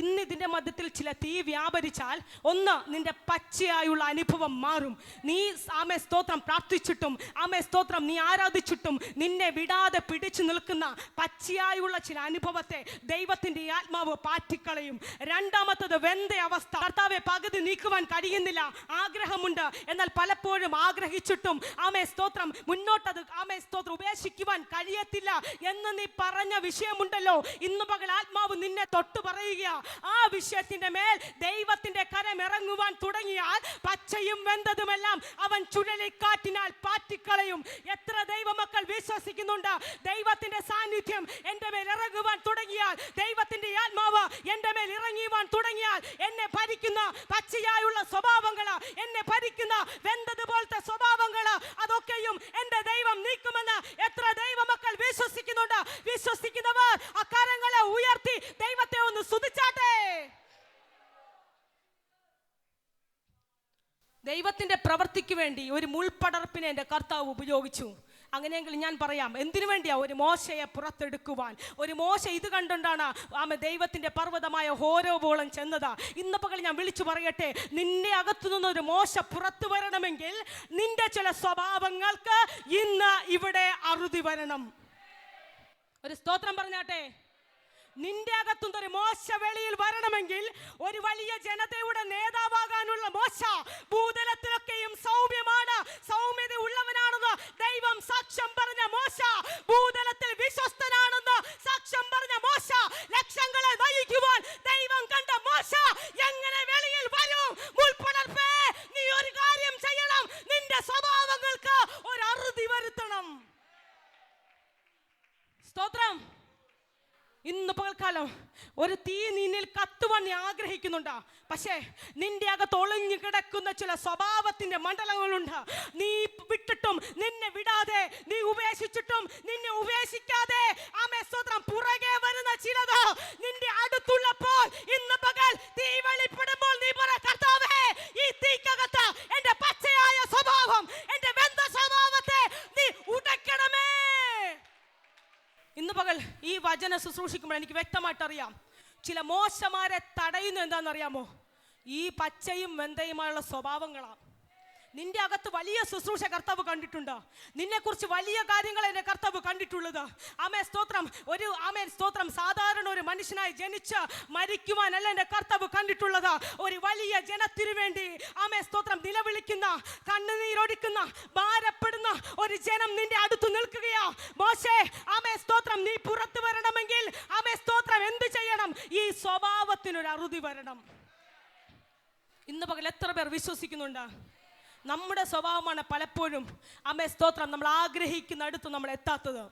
ഇന്ന് ഇതിന്റെ മധ്യത്തിൽ ചില തീ വ്യാപരിച്ചാൽ ഒന്ന് നിന്റെ പച്ചയായുള്ള അനുഭവം മാറും. നീ ആമേ സ്തോത്രം പ്രാർത്ഥിച്ചിട്ടും ആമേ സ്തോത്രം നീ ആരാധിച്ചിട്ടും നിന്നെ വിടാതെ പിടിച്ചു നിൽക്കുന്ന പച്ചയായുള്ള ചില അനുഭവത്തെ ദൈവത്തിന്റെ ആത്മാവ് പാറ്റിക്കളയും. രണ്ടാമത്തത് വെന്ത അവസ്ഥ. കർത്താവെ പകുതി നീക്കുവാൻ കഴിയുന്നില്ല. ആഗ്രഹമുണ്ട്. എന്നാൽ പലപ്പോഴും ആഗ്രഹിച്ചിട്ടും ആമേ സ്തോത്രം മുന്നോട്ടത് ആമേ സ്തോത്രം ഉപേക്ഷിക്കുവാൻ കഴിയത്തില്ല എന്ന് നീ പറഞ്ഞ വിഷയമുണ്ടല്ലോ. ഇന്ന് പകൽ ആത്മാവ് നിന്നെ തൊട്ട് പറയുക. ആ വിഷയത്തിന്റെ മേൽ ദൈവത്തിന്റെ കരം ഇറങ്ങുവാൻ തുടങ്ങിയാൽ പച്ചയും വെന്തതുമെല്ലാം അവൻ ചുഴലിക്കാറ്റിനാൽ പാറ്റിക്കളയും. എത്ര ദൈവമക്കൾ വിശ്വസിക്കുന്നുണ്ട്? ദൈവത്തിന്റെ സാന്നിധ്യം എന്റെ മേൽ ഇറങ്ങുവാൻ തുടങ്ങിയാൽ ദൈവത്തിന്റെ ആത്മാവ് എന്റെ മേൽ ഇറങ്ങിയുവാൻ തുടങ്ങിയാൽ എന്നെ ഭരിക്കുന്ന പച്ചയായുള്ള സ്വഭാവങ്ങൾ എന്നെ ഭരിക്കുന്ന വെന്തതുപോലത്തെ സ്വഭാവങ്ങൾ അതൊക്കെയും എന്റെ ദൈവം നീക്കുമെന്ന് എത്ര ദൈവമക്കൾ വിശ്വസിക്കുന്നുണ്ട്? വിശ്വസിക്കുന്നവർ അക്കാരങ്ങളെ ഉയർത്തി ദൈവത്തെ ഒന്ന് സ്തുതിച്ചാട്ടെ. ദൈവത്തിന്റെ പ്രവൃത്തിക്ക് വേണ്ടി ഒരു മുൾപ്പടർപ്പിനെ എന്റെ കർത്താവ് ഉപയോഗിച്ചു. അങ്ങനെയെങ്കിൽ ഞാൻ പറയാം എന്തിനു വേണ്ടിയാ ഒരു മോശയെ പുറത്തെടുക്കുവാൻ? ഒരു മോശ ഇത് കണ്ടുകൊണ്ടാണ് ആമ ദൈവത്തിന്റെ പർവതമായ ഹോരോബോളം ചെന്നത്. ഇന്ന് പകൽ ഞാൻ വിളിച്ചു പറയട്ടെ നിന്റെ അകത്തു നിന്ന് ഒരു മോശ പുറത്തു വരണമെങ്കിൽ നിന്റെ ചില സ്വഭാവങ്ങൾക്ക് ഇന്ന് ഇവിടെ അറുതി വരണം. ഒരു സ്തോത്രം പറഞ്ഞാട്ടെ നിന്റെ അകത്തുനിന്ന് ഒരു മോശ വെളിയിൽ വരണമെങ്കിൽ ഒരു വലിയ ജനതയുടെ നേതാവാകാനുള്ള മോശ ഭൂതലത്തിലൊക്കെയും സൗമ്യമാണ് സൗമ്യത ഉള്ളവനാണെന്ന് ദൈവം സാക്ഷ്യം പറഞ്ഞ മോശ ഭൂതലത്തിൽ വിശ്വസ്തനാണെന്ന് സാക്ഷ്യം പറഞ്ഞ മോശ ലക്ഷങ്ങളെ നയിക്കുവാൻ ദൈവം കണ്ട മോശ എങ്ങനെ വെളിയിൽ വരും മുൾപ്പടർപ്പേ നീ ഒരു കാര്യം ചെയ്യണം നിന്റെ സ്വഭാവങ്ങൾക്ക് ഒരു അറുതി വരുത്തണം സ്തോത്രം ഇന്ന് പകൽക്കാലം ഒരു തീ നിന്നിൽ കത്തുവാൻ നീ ആഗ്രഹിക്കുന്നുണ്ട് പക്ഷേ നിന്റെ അകത്ത് ഒളിഞ്ഞു കിടക്കുന്ന ചില സ്വഭാവത്തിന്റെ മണ്ഡലങ്ങളുണ്ട് നീ വിട്ടിട്ടും നിന്നെ വിടാതെ നീ ഉപേക്ഷിച്ചിട്ടും നിന്നെ ഉപേക്ഷിക്കാതെ ആമേ സ്തോത്രം പുറകെ വരുന്ന ചിലത് നിന്റെ അടുത്തുള്ളപ്പോൾ ഇന്ന് പകൽ തീ വെളിപ്പെടുമ്പോൾ നീ പറ കർത്താവേ ഈ തീക്കകത്ത് എന്റെ പച്ചയായ സ്വഭാവം എന്റെ ബന്ധ സ്വഭാവത്തെ നീ ഉടയ്ക്കണമേ ഇന്ന് പകൽ ഈ വചന ശുശ്രൂഷിക്കുമ്പോൾ എനിക്ക് വ്യക്തമായിട്ട് അറിയാം ചില മോശമാരെ തടയുന്നത് എന്താണെന്നറിയാമോ? ഈ പച്ചയും വെന്തയുമായുള്ള സ്വഭാവങ്ങളാണ്. നിന്റെ അകത്ത് വലിയ ശുശ്രൂഷ കർത്താവ് കണ്ടിട്ടുണ്ട്? നിന്നെക്കുറിച്ച് വലിയ കാര്യങ്ങൾ എന്റെ കർത്താവ് കണ്ടിട്ടുള്ളത്. ആമേ സ്തോത്രം. ഒരു ആമേ സ്തോത്രം. സാധാരണ ഒരു മനുഷ്യനായി ജനിച്ച് മരിക്കുവാനല്ല എന്റെ കർത്താവ് കണ്ടിട്ടുള്ളത്. ഒരു വലിയ ജനത്തിനു വേണ്ടി ആമേ സ്തോത്രം. നിലവിളിക്കുന്ന കണ്ണുനീരൊടിക്കുന്ന ഭാരപ്പെടുന്ന ഒരു ജനം നിന്റെ അടുത്ത് നിൽക്കുകയാ. മോശേ ആമേ സ്തോത്രം. നീ പുറത്തു വരണമെങ്കിൽ ആമേ സ്തോത്രം. എന്ത് ചെയ്യണം? ഈ സ്വഭാവത്തിനൊരു അറുതി വരണം. ഇന്ന് പകൽ എത്ര പേർ വിശ്വസിക്കുന്നുണ്ട്? നമ്മുടെ സ്വഭാവമാണ് പലപ്പോഴും അമ്മേ സ്തോത്രം നമ്മൾ ആഗ്രഹിക്കുന്ന അടുത്ത് നമ്മൾ എത്താത്തത്.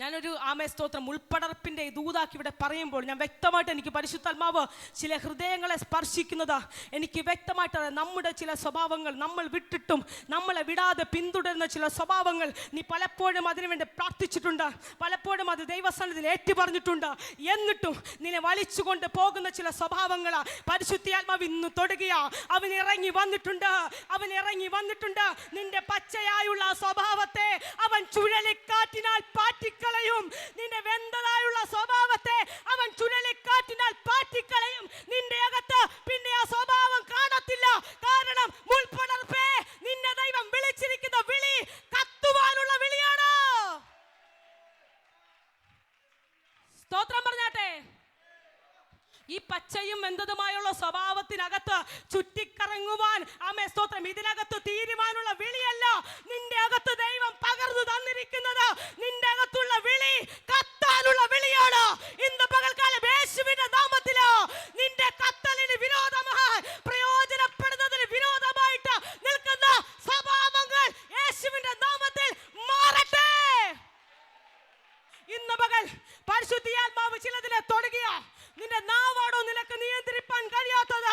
ഞാനൊരു ആമേ സ്തോത്രം. ഉൾപ്പടർപ്പിന്റെ ദൂതാക്കി ഇവിടെ പറയുമ്പോൾ ഞാൻ വ്യക്തമായിട്ട് എനിക്ക് പരിശുദ്ധാത്മാവ് ചില ഹൃദയങ്ങളെ സ്പർശിക്കുന്നത്. എനിക്ക് വ്യക്തമായിട്ട് നമ്മുടെ ചില സ്വഭാവങ്ങൾ നമ്മൾ വിട്ടിട്ടും നമ്മളെ വിടാതെ പിന്തുടരുന്ന ചില സ്വഭാവങ്ങൾ നീ പലപ്പോഴും അതിനുവേണ്ടി പ്രാർത്ഥിച്ചിട്ടുണ്ട്. പലപ്പോഴും അത് ദൈവസ്ഥാനത്തിൽ ഏറ്റു പറഞ്ഞിട്ടുണ്ട് എന്നിട്ടും നിന്നെ വലിച്ചുകൊണ്ട് പോകുന്ന ചില സ്വഭാവങ്ങൾ പരിശുദ്ധിയാത്മാവ് ഇന്ന് തൊടുകയ. അവൻ ഇറങ്ങി വന്നിട്ടുണ്ട്. അവൻ ഇറങ്ങി വന്നിട്ടുണ്ട്. നിന്റെ പച്ചയായുള്ള സ്വഭാവത്തെ അവൻ ചുഴലിക്കാറ്റിനാൽ പാറ്റിക്കളയും നിന്റെ വെന്തതായുള്ള സ്വഭാവത്തെ അവൻ ചുഴലിക്കാറ്റിനാൽ പാറ്റിക്കളയും. നിന്റെ അകത്ത് പിന്നെ ആ സ്വഭാവം കാണത്തില്ല. കാരണം മുൾപ്പടർപ്പേ നിന്നെ ദൈവം വിളിച്ചിരിക്കുന്ന വിളി കത്തുവാനുള്ള വിളിയാണ്. സ്തോത്രം പറഞ്ഞാട്ടെ. ഈ പച്ചയും വെന്തതുമായുള്ള സ്വഭാവത്തിനകത്ത് ചുറ്റിക്കറങ്ങുവാൻ ആമേ സ്തോത്രം ഇതിനകത്ത് തീരുവാനുള്ള വിളിയല്ല. നിന്റെ അകത്ത് ദൈവം പകർന്നു തന്നിരിക്കുന്നത് നിന്റെ അകത്തുള്ള വിളി കത്താനുള്ള വിളിയാണ് ഇന്ന് പകൽക്കാലം യേശുവിന്റെ നാമത്തിൽ നിന്റെ കത്തലിന് വിരോധമായി പ്രയോജനപ്പെടുന്നതിന് വിരോധമായിട്ട് നിൽക്കുന്ന സ്വഭാവങ്ങൾ യേശുവിന്റെ നാമത്തിൽ മാറട്ടെ ഇന്ന് പകൽ പരിശുദ്ധിയാത്മാവ് ചിലതിനെ തൊടുകയോ നിന്റെ നാവാടോ നിനക്ക് നിയന്ത്രിപ്പാൻ കഴിയാത്തത്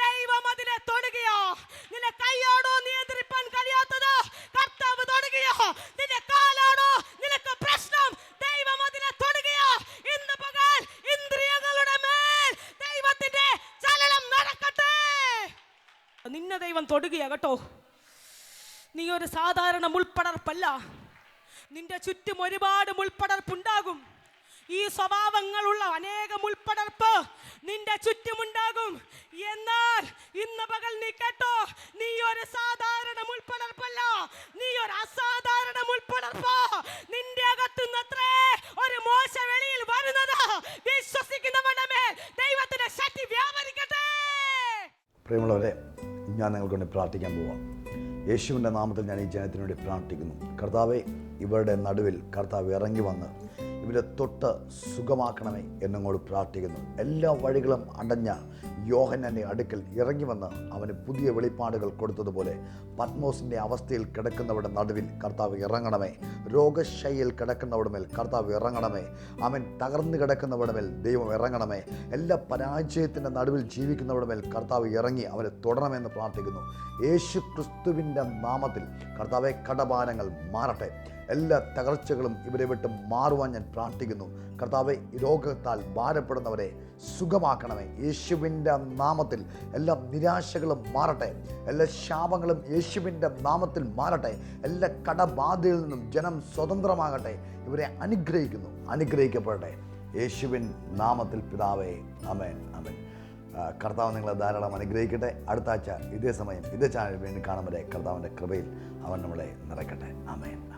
ദൈവം അതിനെ തൊടുകയോ നിന്റെ കൈയോടോ നിയന്ത്രിപ്പാൻ കഴിയാത്തത് കർത്താവ് തൊടുകയോ നിന്റെ കാലാണോ നിനക്ക് പ്രശ്നം ദൈവം അതിനെ തൊടുകയോ ഇന്ന് പകൽ ഇന്ദ്രിയങ്ങളുടെ മേൽ ദൈവത്തിന്റെ ചലനം നടക്കട്ടെ നിന്നെ ദൈവം തൊടുകയാ കേട്ടോ നീ ഒരു സാധാരണ മുൾപ്പടർപ്പല്ല നിന്റെ ചുറ്റും ഒരുപാട് മുൾപ്പടർപ്പുണ്ടാകും. ഈ സ്വഭാവങ്ങളുള്ള അനേകം ഉൾപ്പടർപ്പ് നിന്റെ ചുറ്റുമുണ്ടാകും. എന്നാൽ ഇന്ന് പകൽ നീ കേട്ടോ നീ ഒരു സാധാരണ മുൾപ്പടർപ്പല്ല നീ ഒരു അസാധാരണ മുൾപ്പടർപ്പ്. നിന്റെ അകത്തുനിന്നത്രേ ഒരു മോശ വെളിയിൽ വരുന്നത്. വിശ്വസിക്കുന്നവന്റെ ദൈവത്തിന്റെ ശക്തി വ്യാപരിക്കട്ടെ. പ്രിയമുള്ളവരെ ഞാൻ നിങ്ങൾക്ക് വേണ്ടി പ്രാർത്ഥിക്കാൻ പോവാം. യേശുവിന്റെ നാമത്തിൽ ഞാൻ ഈ ജനത്തിനു വേണ്ടി പ്രാർത്ഥിക്കുന്നു. കർത്താവെ ഇവരുടെ നടുവിൽ കർത്താവ് ഇറങ്ങി വന്ന് ഇവരെ തൊട്ട് സുഖമാക്കണമേ എന്നങ്ങോട് പ്രാർത്ഥിക്കുന്നു. എല്ലാ വഴികളും അടഞ്ഞ യോഹനന്റെ അടുക്കൽ ഇറങ്ങി വന്ന് അവന് പുതിയ വെളിപ്പാടുകൾ കൊടുത്തതുപോലെ പത്മോസിന്റെ അവസ്ഥയിൽ കിടക്കുന്നവരുടെ നടുവിൽ കർത്താവ് ഇറങ്ങണമേ. രോഗശൈലിയിൽ കിടക്കുന്നവരുടെ മേൽ കർത്താവ് ഇറങ്ങണമേ. അവൻ തകർന്നു കിടക്കുന്നവരുടെ മേൽ ദൈവം ഇറങ്ങണമേ. എല്ലാ പരാജയത്തിന്റെ നടുവിൽ ജീവിക്കുന്നവരുടെ മേൽ കർത്താവ് ഇറങ്ങി അവരെ തുടരണമെന്ന് പ്രാർത്ഥിക്കുന്നു. യേശു ക്രിസ്തുവിന്റെ നാമത്തിൽ കർത്താവെ കടഭാരങ്ങൾ മാറട്ടെ. എല്ലാ തകർച്ചകളും ഇവരെ വിട്ട് മാറുവാൻ ഞാൻ പ്രാർത്ഥിക്കുന്നു. കർത്താവെ രോഗത്താൽ ഭാരപ്പെടുന്നവരെ സുഖമാക്കണമേ. യേശുവിന്റെ നാമത്തിൽ എല്ലാ നിരാശകളും മാറട്ടെ. എല്ലാ ശാപങ്ങളും യേശുവിന്റെ നാമത്തിൽ മാറട്ടെ. എല്ലാ കടബാധയിൽ നിന്നും ജനം സ്വതന്ത്രമാകട്ടെ. ഇവരെ അനുഗ്രഹിക്കുന്നു. അനുഗ്രഹിക്കപ്പെടട്ടെ. യേശുവിൻ നാമത്തിൽ പിതാവേ അമേൻ അമേൻ കർത്താവ് നിങ്ങളെ ധാരാളം അനുഗ്രഹിക്കട്ടെ. അടുത്ത ആഴ്ച ഇതേ സമയം ഇതേ ചാനൽ വേണ്ടി കാണുമ്പോഴേ കർത്താവിന്റെ കൃപയിൽ അവൻ നമ്മളെ നിറയ്ക്കട്ടെ. അമേൻ